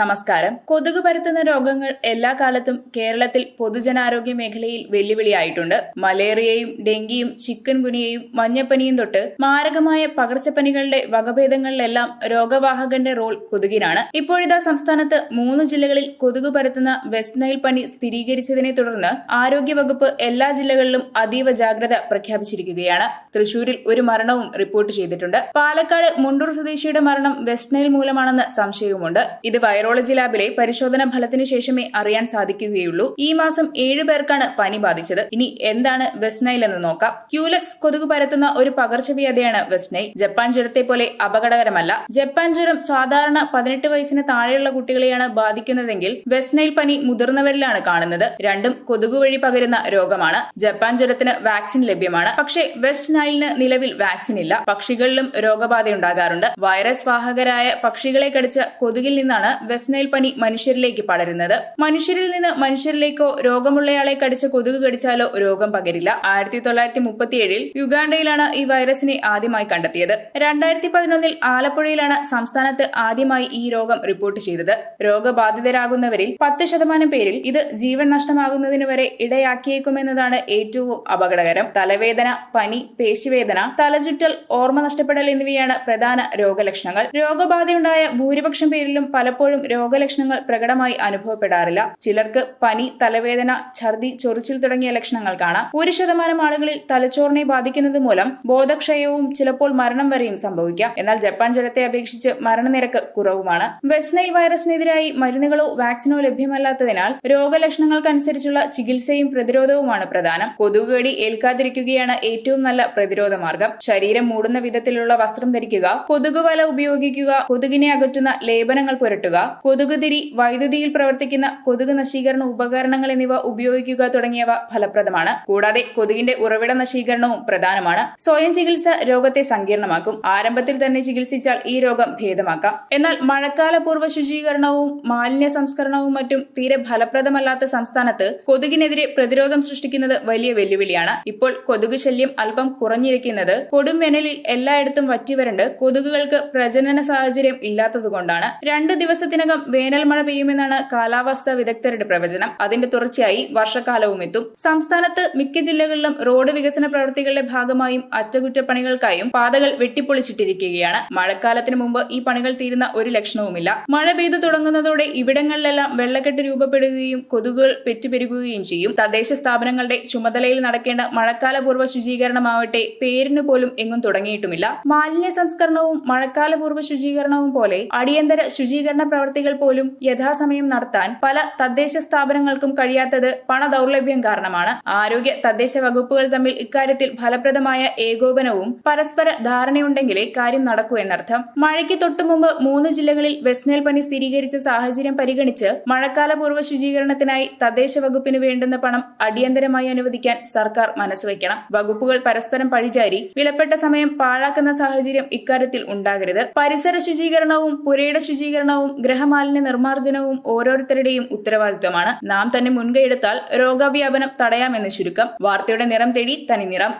നമസ്കാരം. കൊതുക് പരത്തുന്ന രോഗങ്ങൾ എല്ലാ കാലത്തും കേരളത്തിൽ പൊതുജനാരോഗ്യ മേഖലയിൽ വെല്ലുവിളിയായിട്ടുണ്ട്. മലേറിയയും ഡെങ്കിയും ചിക്കൻ ഗുനിയയും മഞ്ഞപ്പനിയും തൊട്ട് മാരകമായ പകർച്ചപ്പനികളുടെ വകഭേദങ്ങളിലെല്ലാം രോഗവാഹകന്റെ റോൾ കൊതുകിനാണ്. ഇപ്പോഴിതാ സംസ്ഥാനത്ത് മൂന്ന് ജില്ലകളിൽ കൊതുക് പരത്തുന്ന വെസ്റ്റ് നൈൽ പനി സ്ഥിരീകരിച്ചതിനെ തുടർന്ന് ആരോഗ്യവകുപ്പ് എല്ലാ ജില്ലകളിലും അതീവ ജാഗ്രത പ്രഖ്യാപിച്ചിരിക്കുകയാണ്. തൃശൂരിൽ ഒരു മരണവും റിപ്പോർട്ട് ചെയ്തിട്ടുണ്ട്. പാലക്കാട് മുണ്ടൂർ സ്വദേശിയുടെ മരണം വെസ്റ്റ് നൈൽ മൂലമാണെന്ന് സംശയവുമുണ്ട്. ഇത് വൈറോളജി ലാബിലെ പരിശോധന ഫലത്തിന് ശേഷമേ അറിയാൻ സാധിക്കുകയുള്ളൂ. ഈ മാസം ഏഴു പേർക്കാണ് പനി ബാധിച്ചത്. ഇനി എന്താണ് വെസ്നൈൽ നൈൽ എന്ന് നോക്കാം. ക്യൂലക്സ് കൊതുക് പരത്തുന്ന ഒരു പകർച്ചവ്യാധിയാണ് വെസ്നൈൽ. നൈൽ ജപ്പാൻ ജ്വരത്തെ പോലെ അപകടകരമല്ല. ജപ്പാൻ ജ്വരം സാധാരണ പതിനെട്ട് വയസ്സിന് താഴെയുള്ള കുട്ടികളെയാണ് ബാധിക്കുന്നതെങ്കിൽ വെസ്നൈൽ നൈൽ പനി മുതിർന്നവരിലാണ് കാണുന്നത്. രണ്ടും കൊതുക് വഴി പകരുന്ന രോഗമാണ്. ജപ്പാൻ ജ്വരത്തിന് വാക്സിൻ ലഭ്യമാണ്. പക്ഷേ വെസ്റ്റ് നൈലിന് നിലവിൽ വാക്സിൻ ഇല്ല. പക്ഷികളിലും രോഗബാധയുണ്ടാകാറുണ്ട്. വൈറസ് വാഹകരായ പക്ഷികളെ കടിച്ച കൊതുകിൽ നിന്നാണ് വെസ്റ്റ് നൈൽ പനി മനുഷ്യരിലേക്ക് പടരുന്നത്. മനുഷ്യരിൽ നിന്ന് മനുഷ്യരിലേക്കോ രോഗമുള്ളയാളെ കടിച്ച കൊതുക് കടിച്ചാലോ രോഗം പകരില്ല. ആയിരത്തി തൊള്ളായിരത്തി മുപ്പത്തിയേഴിൽ യുഗാണ്ടയിലാണ് ഈ വൈറസിനെ ആദ്യമായി കണ്ടെത്തിയത്. രണ്ടായിരത്തി പതിനൊന്നിൽ ആലപ്പുഴയിലാണ് സംസ്ഥാനത്ത് ആദ്യമായി ഈ രോഗം റിപ്പോർട്ട് ചെയ്തത്. രോഗബാധിതരാകുന്നവരിൽ പത്ത് ശതമാനം പേരിൽ ഇത് ജീവൻ നഷ്ടമാകുന്നതിന് വരെ ഇടയാക്കിയേക്കുമെന്നതാണ് ഏറ്റവും അപകടകരം. തലവേദന പനി പേശിവേദന തലചുറ്റൽ ഓർമ്മ നഷ്ടപ്പെടൽ എന്നിവയാണ് പ്രധാന രോഗലക്ഷണങ്ങൾ. രോഗബാധയുണ്ടായ ഭൂരിപക്ഷം പേരിലും പലപ്പോഴും രോഗലക്ഷണങ്ങൾ പ്രകടമായി അനുഭവപ്പെടാറില്ല. ചിലർക്ക് പനി തലവേദന ഛർദി ചൊറിച്ചിൽ തുടങ്ങിയ ലക്ഷണങ്ങൾ കാണാം. ഒരു ശതമാനം ആളുകളിൽ തലച്ചോറിനെ ബാധിക്കുന്നത് മൂലം ബോധക്ഷയവും ചിലപ്പോൾ മരണം വരെയും സംഭവിക്കാം. എന്നാൽ ജപ്പാൻ ജ്വരത്തെ അപേക്ഷിച്ച് മരണനിരക്ക് കുറവുമാണ്. വെസ്നൈൽ വൈറസിനെതിരായി മരുന്നുകളോ വാക്സിനോ ലഭ്യമല്ലാത്തതിനാൽ രോഗലക്ഷണങ്ങൾക്കനുസരിച്ചുള്ള ചികിത്സയും പ്രതിരോധവുമാണ് പ്രധാനം. കൊതുകുകടി ഏൽക്കാതിരിക്കുകയാണ് ഏറ്റവും നല്ല പ്രതിരോധ മാർഗം. ശരീരം മൂടുന്ന വിധത്തിലുള്ള വസ്ത്രം ധരിക്കുക കൊതുകുവല ഉപയോഗിക്കുക കൊതുകിനെ അകറ്റുന്ന ലേപനങ്ങൾ പുരട്ടുക കൊതുകുതിരി വൈദ്യുതിയിൽ പ്രവർത്തിക്കുന്ന കൊതുക് നശീകരണ ഉപകരണങ്ങൾ എന്നിവ ഉപയോഗിക്കുക തുടങ്ങിയവ ഫലപ്രദമാണ്. കൂടാതെ കൊതുകിന്റെ ഉറവിട നശീകരണവും പ്രധാനമാണ്. സ്വയം ചികിത്സ രോഗത്തെ സങ്കീർണമാക്കും. ആരംഭത്തിൽ തന്നെ ചികിത്സിച്ചാൽ ഈ രോഗം ഭേദമാക്കാം. എന്നാൽ മഴക്കാല പൂർവ ശുചീകരണവും മാലിന്യ സംസ്കരണവും മറ്റും തീരെ ഫലപ്രദമല്ലാത്ത സംസ്ഥാനത്ത് കൊതുകിനെതിരെ പ്രതിരോധം സൃഷ്ടിക്കുന്നത് വലിയ വെല്ലുവിളിയാണ്. ഇപ്പോൾ കൊതുക് ശല്യം അല്പം കുറഞ്ഞിരിക്കുന്നത് കൊടും വെനലിൽ എല്ലായിടത്തും വറ്റിവരണ്ട് കൊതുകുകൾക്ക് പ്രജനന സാഹചര്യം ഇല്ലാത്തതുകൊണ്ടാണ്. രണ്ട് ദിവസത്തിനകം വേനൽ മഴ പെയ്യുമെന്നാണ് കാലാവസ്ഥാ വിദഗ്ധരുടെ പ്രവചനം. അതിന്റെ തുടർച്ചയായി വർഷക്കാലവും എത്തും. സംസ്ഥാനത്ത് മിക്ക ജില്ലകളിലും റോഡ് വികസന പ്രവൃത്തികളുടെ ഭാഗമായും അറ്റകുറ്റപ്പണികൾക്കായും പാതകൾ വെട്ടിപ്പൊളിച്ചിട്ടിരിക്കുകയാണ്. മഴക്കാലത്തിന് മുമ്പ് ഈ പണികൾ തീരുന്ന ഒരു ലക്ഷണവുമില്ല. മഴ പെയ്തു തുടങ്ങുന്നതോടെ ഇവിടങ്ങളിലെല്ലാം വെള്ളക്കെട്ട് രൂപപ്പെടുകയും കൊതുകുകൾ പെറ്റുപെരുകുകയും ചെയ്യും. തദ്ദേശ സ്ഥാപനങ്ങളുടെ ചുമതലയിൽ നടക്കേണ്ട മഴക്കാലപൂർവ ശുചീകരണമാവട്ടെ പേരിന് പോലും എങ്ങും തുടങ്ങിയിട്ടുമില്ല. മാലിന്യ സംസ്കരണവും മഴക്കാലപൂർവ ശുചീകരണവും പോലെ അടിയന്തര ശുചീകരണ പ്രവർത്തികൾ പോലും യഥാസമയം നടത്താൻ പല തദ്ദേശ സ്ഥാപനങ്ങൾക്കും കഴിയാത്തത് പണദൗർലഭ്യം കാരണമാണ്. ആരോഗ്യ തദ്ദേശ വകുപ്പുകൾ തമ്മിൽ ഇക്കാര്യത്തിൽ ഫലപ്രദമായ ഏകോപനവും പരസ്പര ധാരണയുണ്ടെങ്കിലേ കാര്യം നടക്കൂ എന്നർത്ഥം. മഴയ്ക്ക് തൊട്ടുമുമ്പ് മൂന്ന് ജില്ലകളിൽ വെസ്നേൽ പനി സ്ഥിരീകരിച്ച സാഹചര്യം പരിഗണിച്ച് മഴക്കാലപൂർവ ശുചീകരണത്തിനായി തദ്ദേശ വകുപ്പിന് വേണ്ടുന്ന പണം അടിയന്തരമായി അനുവദിക്കാൻ സർക്കാർ മനസ്സുവെക്കണം വകുപ്പുകൾ പരസ്പരം പഴിചാരി വിലപ്പെട്ട സമയം പാഴാക്കുന്ന സാഹചര്യം ഇക്കാര്യത്തിൽ ഉണ്ടാകരുത്. പരിസര ശുചീകരണവും പുരയുടെ ശുചീകരണവും ഗ്രഹമാലിന്യ നിർമ്മാർജനവും ഓരോരുത്തരുടെയും ഉത്തരവാദിത്തമാണ് നാം തന്നെ മുൻകൈയെടുത്താൽ രോഗവ്യാപനം തടയാമെന്ന് ചുരുക്കം. വാർത്തയുടെ നിറം തേടി തനി നിറം